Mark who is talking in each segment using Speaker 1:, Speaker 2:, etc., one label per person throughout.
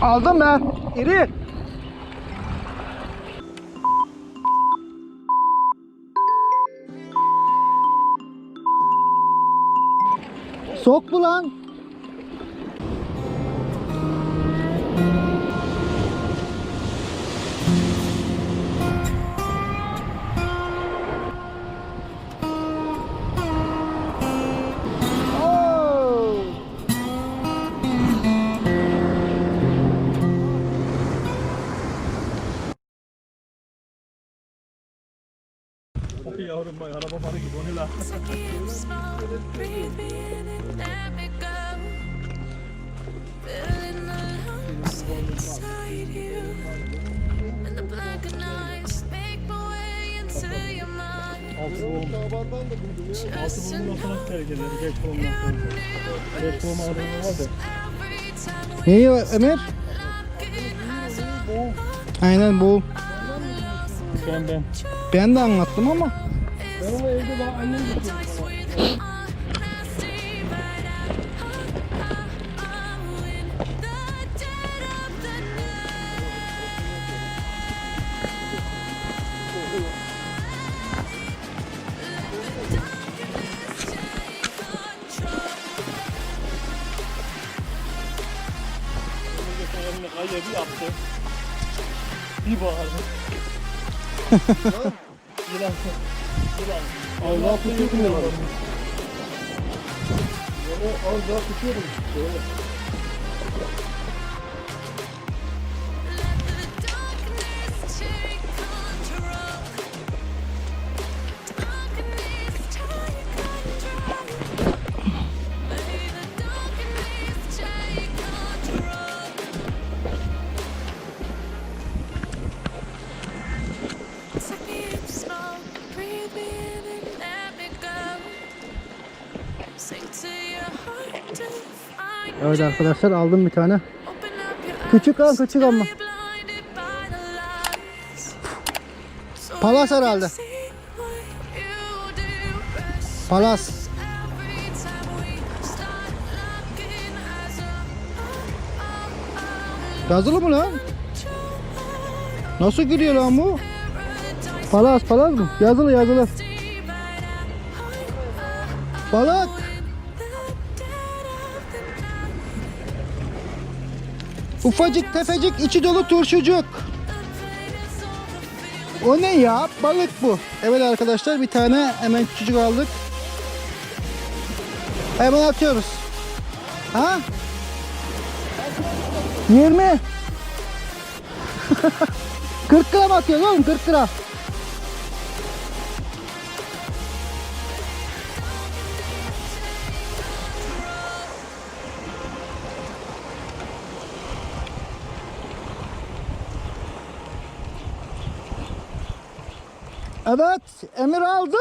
Speaker 1: Aldım be. İri. Soktu lan.
Speaker 2: The lungs inside you. And the blackened eyes make my way into your mind.
Speaker 3: Altı
Speaker 2: to
Speaker 3: boğumdan sonra tehlikeli. Geç boğumdan sonra. Geç boğum adamı var da.
Speaker 2: every time we
Speaker 1: Neyi var Ömer? Aynen bu.
Speaker 3: Ben ben.
Speaker 1: Ben de anlattım ama.
Speaker 3: Ben onu evde daha annem kaydı yaptı. Bir bağırdı. Yılan. Yılan. Allah tutuyordum ya. Az daha tutuyordum. Böyle.
Speaker 2: You.
Speaker 1: arkadaşlar aldım bir tane. Küçük al küçük ama. Palas herhalde. Palas. Yazılı mı lan? Nasıl gülüyor lan bu? Palas palas mı? Yazılı yazılı. Balık. Ufacık tefecik içi dolu turşucuk. O ne ya? Balık bu. Evet arkadaşlar bir tane hemen küçücük aldık. Hemen atıyoruz. Ha? 20. 40 gram atıyoruz oğlum 40 gram. Evet, Emir aldı.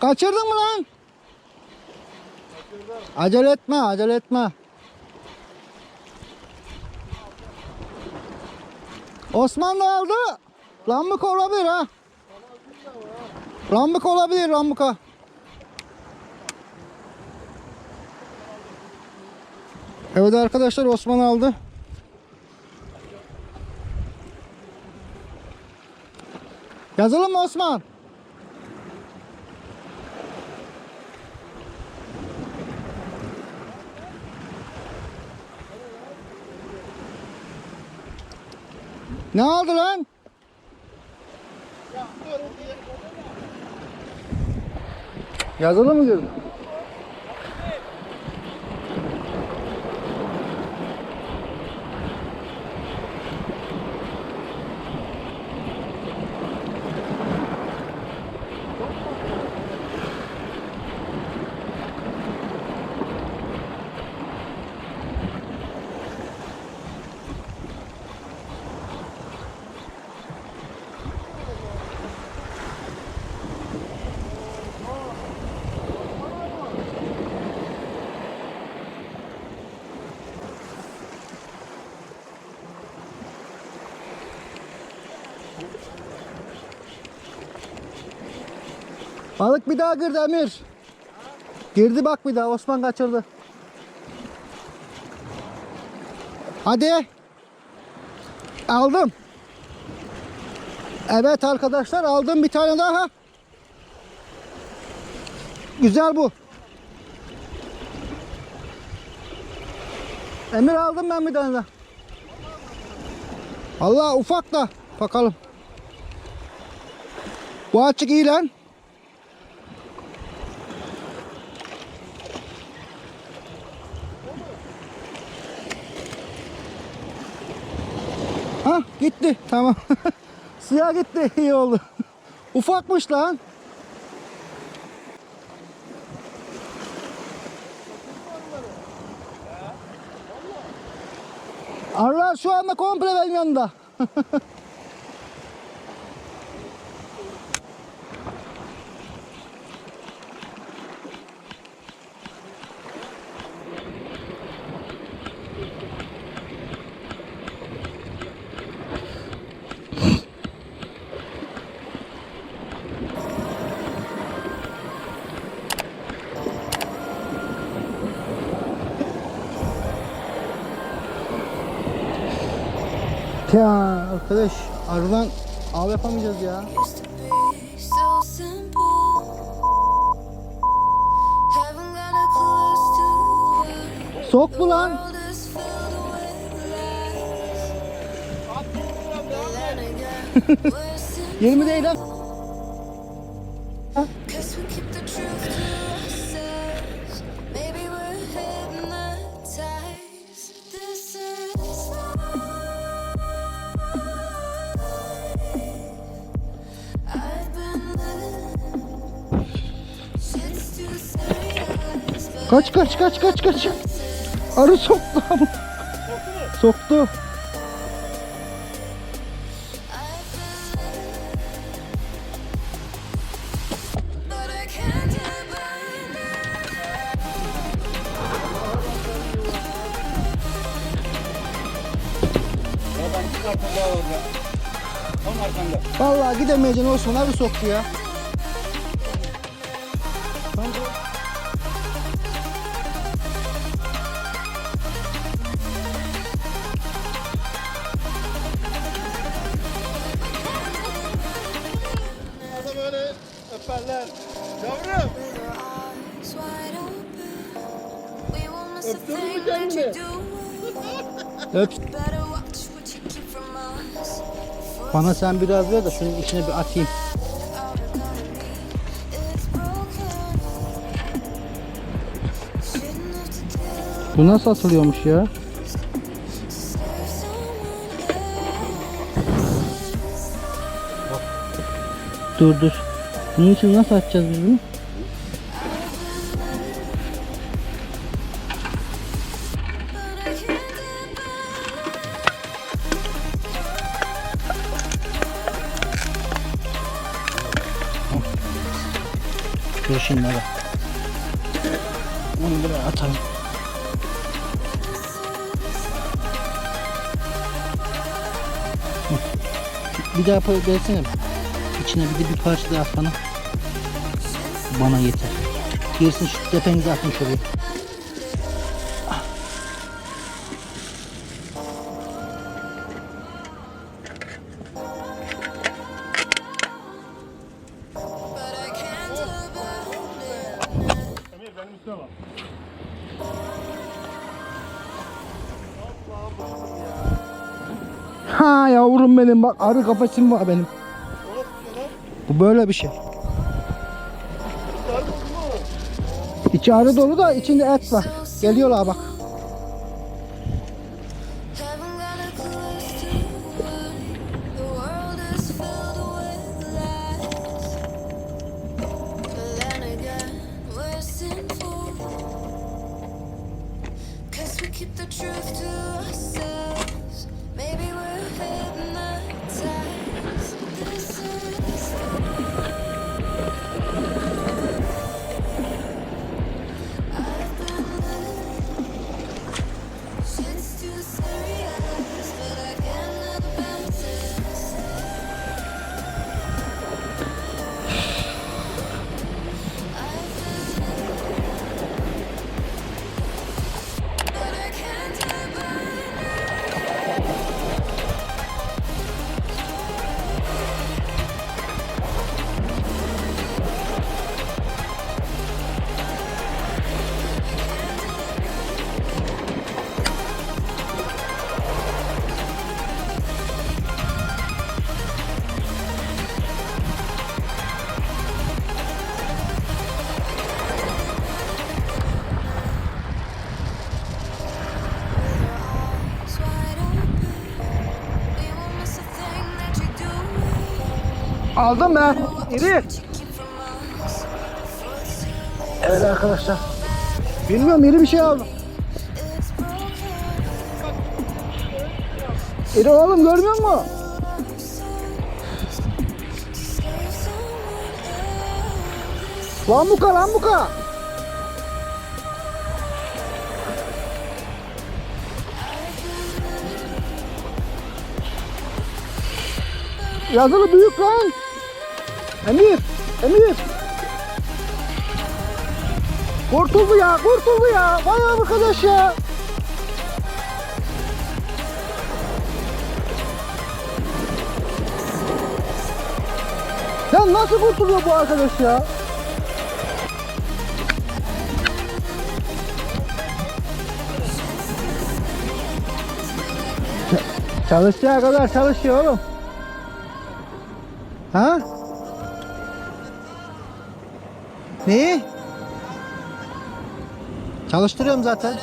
Speaker 1: Kaçırdın mı lan? Acele etme, acele etme. Osman da aldı. Lambık olabilir ha. Lambık olabilir, lambıka. Evet arkadaşlar Osman aldı. Yazalım mı Osman? Ne oldu lan? Yazılı mı gördün? Balık bir daha girdi Emir. Girdi bak bir daha Osman kaçırdı. Hadi. Aldım. Evet arkadaşlar aldım bir tane daha. Güzel bu. Emir aldım ben bir tane daha. Allah ufak da bakalım. Bu açık iyi lan. Ha gitti tamam. Siyah gitti iyi oldu. Ufakmış lan. Arılar şu anda komple benim yanında. Ya arkadaş arıdan av yapamayacağız ya.
Speaker 2: Used to be so simple. Haven't
Speaker 1: Kaç kaç kaç kaç kaç. Arı soktu ama. Soktu. Vallahi gidemeyeceksin Osman arı soktu ya.
Speaker 3: Orada
Speaker 1: Öp. Bana sen biraz ver de şunun içine bir atayım. Bu nasıl atılıyormuş ya? Dur dur. Bunun için nasıl atacağız biz bunu? Hadi. Onu buraya atalım. Bir daha versene. İçine bir de bir parça daha at bana. Bana yeter. Gerisini şu tepenize atın şuraya.
Speaker 3: Benim bak
Speaker 1: arı kafesim var benim. Bu böyle bir şey. İçi arı dolu da içinde et var. Geliyorlar bak. Aldım ben. İri. Evet arkadaşlar. Bilmiyorum iri bir şey aldım. İri oğlum görmüyor musun? Lambuka lambuka. Yazılı büyük lan. Emir, Emir. Kurtuldu ya, kurtuldu ya. Vay arkadaş ya. Ya nasıl kurtuluyor bu arkadaş ya? Ç- Çalışacağı kadar çalışıyor oğlum. Ha? Neyi? Çalıştırıyorum zaten.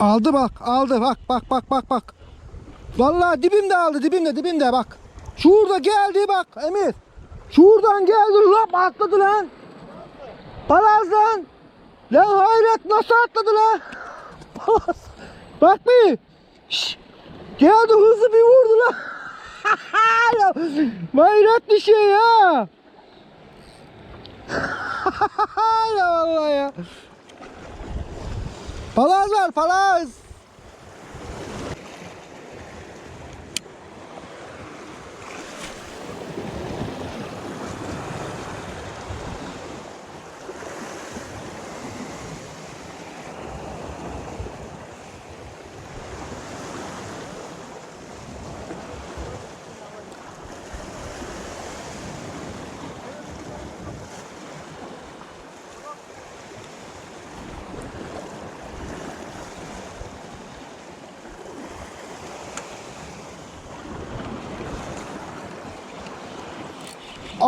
Speaker 1: Aldı bak, aldı bak, bak, bak, bak, bak. Vallahi dibimde aldı, dibimde, dibimde bak. Şurada geldi bak Emir. Şuradan geldi, lap atladı lan. Palaz lan. Hayret nasıl atladı lan? Bak bir. Şş. Geldi hızlı bir vurdu lan. Hayret bir şey ya. ya vallahi ya. Palaz var palaz.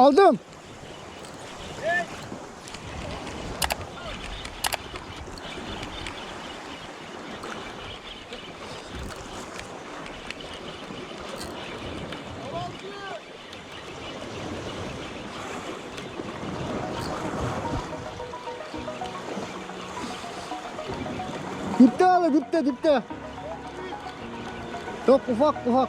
Speaker 1: Aldım. Dipte abi dipte dipte. Çok ufak ufak.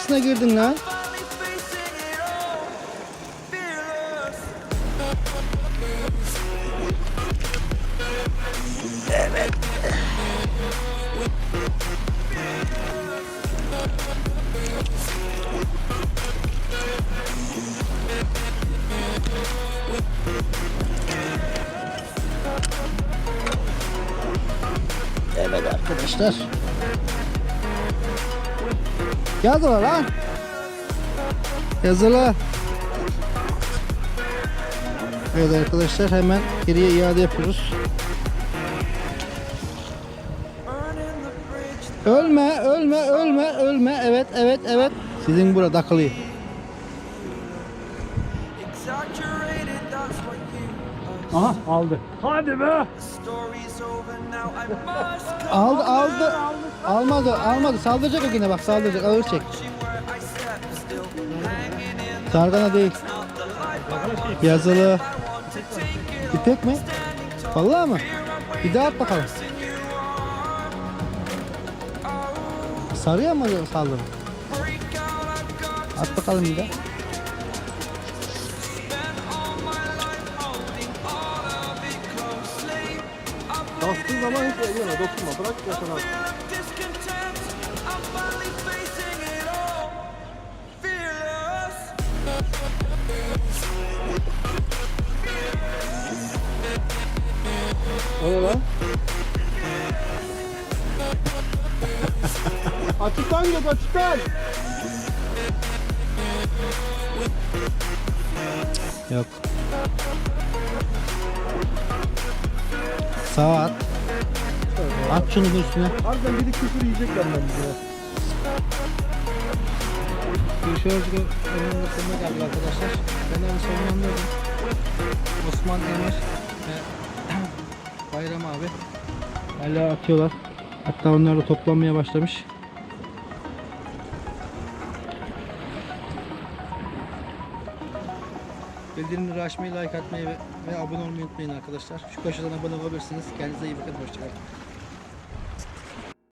Speaker 1: Neresine girdin lan?
Speaker 4: Fearless.
Speaker 1: Evet arkadaşlar. Yazılı lan. Yazılı. Evet arkadaşlar hemen geriye iade yapıyoruz. Ölme, ölme, ölme, ölme. Evet, evet, evet. Sizin burada takılıyor.
Speaker 3: Aha aldı. Hadi be.
Speaker 1: Aldı, aldı. Almadı, almadı. Saldıracak o yine bak, saldıracak. Ağır çek. Sargana değil. Yazılı. İpek mi? Vallahi mı? Bir daha at bakalım. Sarıya mı saldırı? At bakalım bir daha.
Speaker 4: Finally facing it all. Fearless.
Speaker 3: O ne lan? açıktan git açıktan.
Speaker 1: Yok. Sağa at. Şunu bir üstüne.
Speaker 3: Harbiden biri küfür yiyecek benden bize.
Speaker 1: Şöyle önümün sonuna geldik arkadaşlar. Ben de sonlandırdım. Osman Emir ve Bayram abi hala atıyorlar. Hatta onlar da toplanmaya başlamış. Bildirimleri açmayı, like atmayı ve, ve abone olmayı unutmayın arkadaşlar. Şu köşeden abone olabilirsiniz. Kendinize iyi bakın. Hoşçakalın.